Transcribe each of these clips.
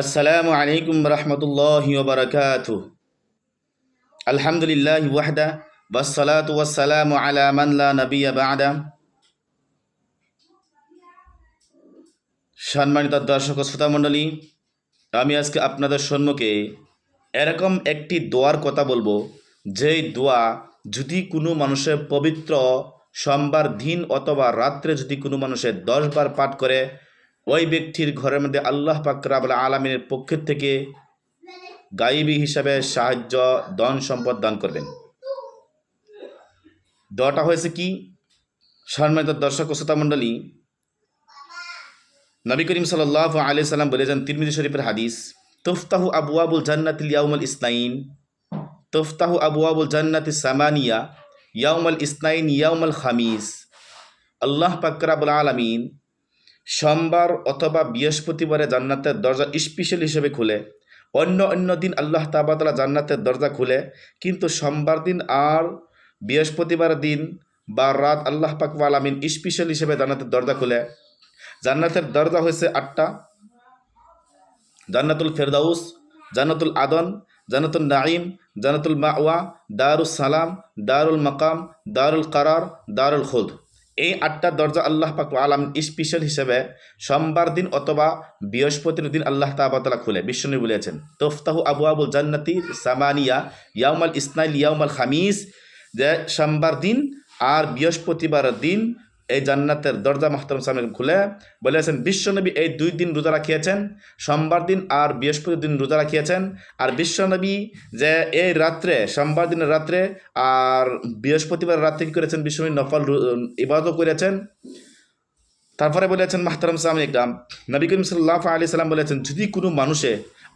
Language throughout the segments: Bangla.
আসসালামু আলাইকুম রহমতুল্লাহ বারকাত আলহামদুলিল্লাহ ওয়াহদা বাসসালাতু ওয়াসসালামু আলা মান লা নাবিয়্যা বা'দা। সম্মানিত দর্শক শ্রোতা মণ্ডলী, আমি আজকে আপনাদের সম্মুখে এরকম একটি দোয়ার কথা বলব, যেই দোয়া যদি কোনো মানুষের পবিত্র সোমবার দিন অথবা রাত্রে যদি কোনো মানুষের দশবার পাঠ করে ওই ব্যক্তির ঘরের মধ্যে আল্লাহ পাকরাবুল আলমিনের পক্ষের থেকে গাইবী হিসাবে সাহায্য, ধন সম্পদ দান করবেন। দটা হয়েছে কি? সম্মানিত দর্শক শ্রোতা মণ্ডলী, নবী করিম সাল্লাহ আলি সাল্লাম বলেছেন তিরমিজি শরীফের হাদিস, তোফতাহু আবু আবুল জান্নাতিল ইয়াউমুল ইসনাইন তোফতাহু আবু আবুল জান্নাতি সামানিয়া ইয়াউমুল ইসনাইন ইয়াউমুল খামিস আল্লাহ পাকরাবুল আলমিন সোমবার অথবা বৃহস্পতিবারে জান্নাতের দরজা স্পেশাল হিসেবে খুলে। অন্য অন্য দিন আল্লাহ তাবাতলা জান্নাতের দরজা খুলে, কিন্তু সোমবার দিন আর বৃহস্পতিবার দিন বা রাত আল্লাহ পাকবা আলমিন স্পেশাল হিসেবে জান্নাতের দরজা খুলে। জান্নাতের দরজা হয়েছে আটটা। জান্নাতুল ফেরদাউস, জান্নাতুল আদন জান্নাতুল নাইম জান্নাতুল মাওয়া দারুল সালাম, দারুল মাকাম, দারুল কারার, দারুল খুদ এই আটটা দরজা আল্লাহ পাক আলাম স্পেশাল হিসেবে সোমবার দিন অথবা বৃহস্পতির দিন আল্লাহ তাবাতলা খুলে। বিষ্ণু বলেছেন, তোফতাহু আবু আবুল জান্নাতি সামানিয়া ইয়াউমাল ইসনাইল ইয়াউমাল খামিস। যে সোমবার দিন আর বৃহস্পতিবার দিন এই জান্নাতের দরজা মাহতাম সামনে খুলে বলেছেন, বিশ্বনবী এই দুই দিন রোজা রাখিয়েছেন, সোমবার দিন আর বৃহস্পতি দিন রোজা রাখিয়েছেন। আর বিশ্বনবী যে এই রাত্রে, সোমবার দিনের রাত্রে আর বৃহস্পতিবার রাত্রে কী করেছেন? বিশ্বনবী নফল ইবাদত করেছেন। তারপরে বলেছেন মাহতারাম সালাম ইকরাম নবী করিম সাল্লাহ আলি সাল্লাম বলেছেন, যদি কোনো মানুষে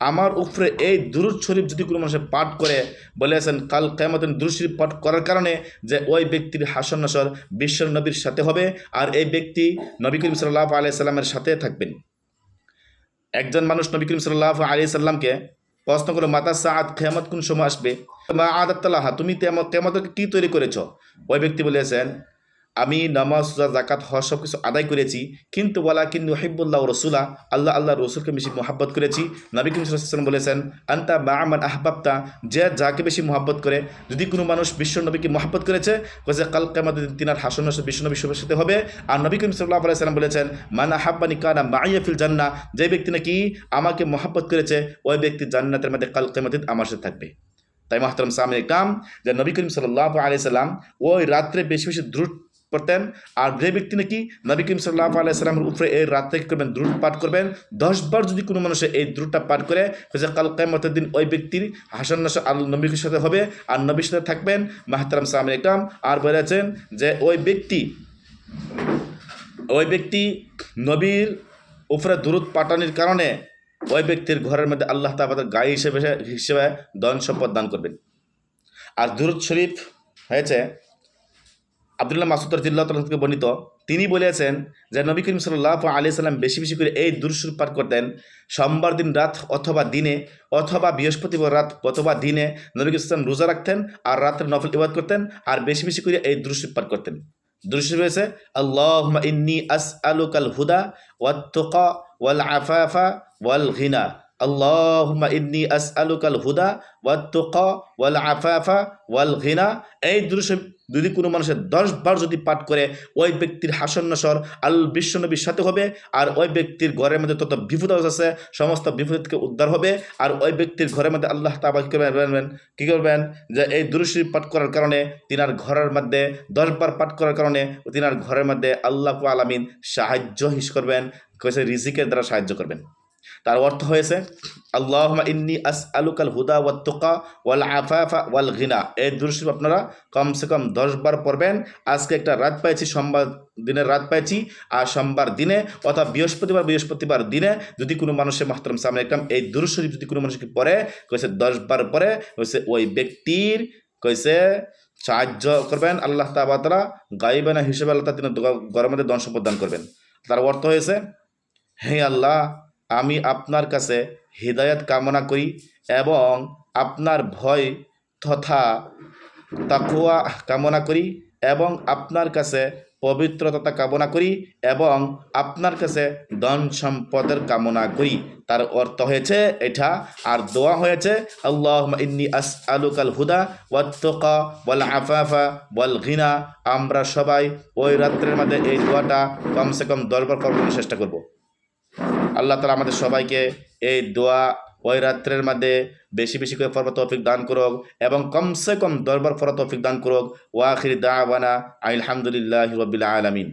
আমার উপরে এই দুরুদ শরীফ যদি কোনো মানুষের পাঠ করে বলেছেন কাল কেমতেন দুরুদ শরীফ পাঠ করার কারণে যে ওই ব্যক্তির হাসন নসর বিশ্ব নবীর সাথে হবে আর এই ব্যক্তি নবী করিম সাল্লাহ আলি সাল্লামের সাথে থাকবেন। একজন মানুষ নবী করিম সাল্লাহ আলি সাল্লামকে প্রশ্ন করল, মাতা সাদ খেয়ামত কোন সময় আসবে? মা আদাত্তাল্লাহ তুমি কেমতকে কী তৈরি করেছ? ওই ব্যক্তি বলেছেন আমি নামাজ সুজা জাকাত হজ সব কিছু আদায় করেছি, কিন্তু বলা কিন্তু হিব্বুল্লাহ রসুলা, আল্লাহ আল্লাহ রসুলকে বেশি মোহাব্বত করেছি। নবী বলেছেন, আন্তা বা আমান আহবাবতা যে যাকে বেশি মোহাব্বত করে। যদি কোনো মানুষ বিশ্ব নবীকে মোহাব্বত করেছে বলছে কাল কেমন তিনার হাসন বিশ্ব নবী সাথে হবে। আর নবী কিম সাল্লাহ আলাইসাল্লাম বলেছেন, মানা হাব্বানি কানা মাইয়া ফিল জান্না যে ব্যক্তি নাকি আমাকে মোহাব্বত করেছে, ওই ব্যক্তি জান্নাতের মধ্যে কাল কেমতিন আমার সাথে থাকবে। তাই মাহতারাম সামনে কাম যে নবী করিম সাল্লাহ আলি সাল্লাম ওই রাত্রে বেশি বেশি দ্রুত পড়তেন। আর যে ব্যক্তি নাকি নবী কিম সাল্লাহ আলাইসালামের উপরে এই রাত্রে কী করবেন দ্রুত পাঠ করবেন। দশবার যদি কোনো মানুষে এই দ্রুতটা পাঠ করে হচ্ছে কাল কেমতের দিন ওই ব্যক্তির হাসান নাসা আল নবীর সাথে হবে আর নবীর সাথে থাকবেন মাহতারাম সামনে কাম আর বলেছেন যে ওই ব্যক্তি ওই ব্যক্তি নবীর উপরে দূরত পাঠানির কারণে ওই ব্যক্তির ঘরের মধ্যে আল্লাহ তাবাদের গায়ে হিসেবে হিসেবে ধন সম্পদ দান করবেন। আর দুরুদ শরীফ হয়েছে আবদুল্লাহ মাসুদ জিল্লাহ থেকে বর্ণিত, তিনি বলেছেন যে নবী করিম সাল্লাহ আলি সাল্লাম বেশি বেশি করে এই দুরুসুর পাঠ করতেন। সোমবার দিন রাত অথবা দিনে অথবা বৃহস্পতিবার রাত অথবা দিনে নবী করিম রোজা রাখতেন আর রাত্রে নফল ইবাদ করতেন আর বেশি বেশি করে এই দুরুসুর পাঠ করতেন। দুরুসুর রয়েছে আল্লাহ ইন্নি আস আলুকাল হুদা ওয়াত্তকা ওয়াল আফাফা ওয়াল ঘিনা আল্লাহুম্মা ইন্নি আসআলুকাল হুদা ওয়াত্তুকা ওয়াল আফাফা ওয়াল ঘিনা এই দুরুসে যদি কোনো মানুষের দশ বার যদি পাঠ করে, ওই ব্যক্তির হাসন নসর আল বিশ্বনবীর সাথে হবে, আর ওই ব্যক্তির ঘরের মধ্যে তত বিপদ আছে, সমস্ত বিপদ উদ্ধার হবে, আর ওই ব্যক্তির ঘরের মধ্যে আল্লাহ তাবা কী করবেন কী করবেন? যে এই দুরুশরীফ পাঠ করার কারণে তিনার ঘরের মধ্যে দশবার পাঠ করার কারণে তিনার ঘরের মধ্যে আল্লাহ আলামিন সাহায্য হিস করবেন কেছে রিজিকের দ্বারা সাহায্য করবেন। তার অর্থ হয়েছে আল্লাহ ইন্নি আস আলুকাল হুদা ওয়া তোকা ওয়াল আফাফা ওয়াল ঘিনা এই দুরশিব আপনারা কমসে কম দশবার পড়বেন। আজকে একটা রাত পাইছি, সোমবার দিনের রাত পাইছি, আর সোমবার দিনে অর্থাৎ বৃহস্পতিবার বৃহস্পতিবার দিনে যদি কোনো মানুষের মাহতরম সামনে একদম এই দুরশরীফ যদি কোনো মানুষকে পড়ে কয়েছে দশবার পরে কয়েছে ওই ব্যক্তির কয়েছে সাহায্য করবেন, আল্লাহ তাবাতরা গাইবানা হিসেবে আল্লাহ তিনি গরমের মধ্যে দন সম্পদ করবেন। তার অর্থ হয়েছে, হে আল্লাহ আমি আপনার কাছে হৃদায়ত কামনা করি এবং আপনার ভয় তথা তাকুয়া কামনা করি এবং আপনার কাছে পবিত্রতা কামনা করি এবং আপনার কাছে ধন সম্পদের কামনা করি। তার অর্থ হয়েছে এটা। আর দোয়া হয়েছে আল্লাহ ইন্নি আস আলুকাল হুদা ওয়াত্তকা ওয়াল আফাফা বল ঘিনা আমরা সবাই ওই রাত্রের মধ্যে এই দোয়াটা কমসে কম দরবার করার চেষ্টা করব। আল্লাহ তালা আমাদের সবাইকে এই দোয়া ওই রাত্রের মধ্যে বেশি বেশি করে পড়া তৌফিক দান করুক এবং কমসে কম দরবার ফরা তৌফিক দান করুক। ওয়াখির দা আবানা আলহামদুলিল্লাহ রবিল আলমিন।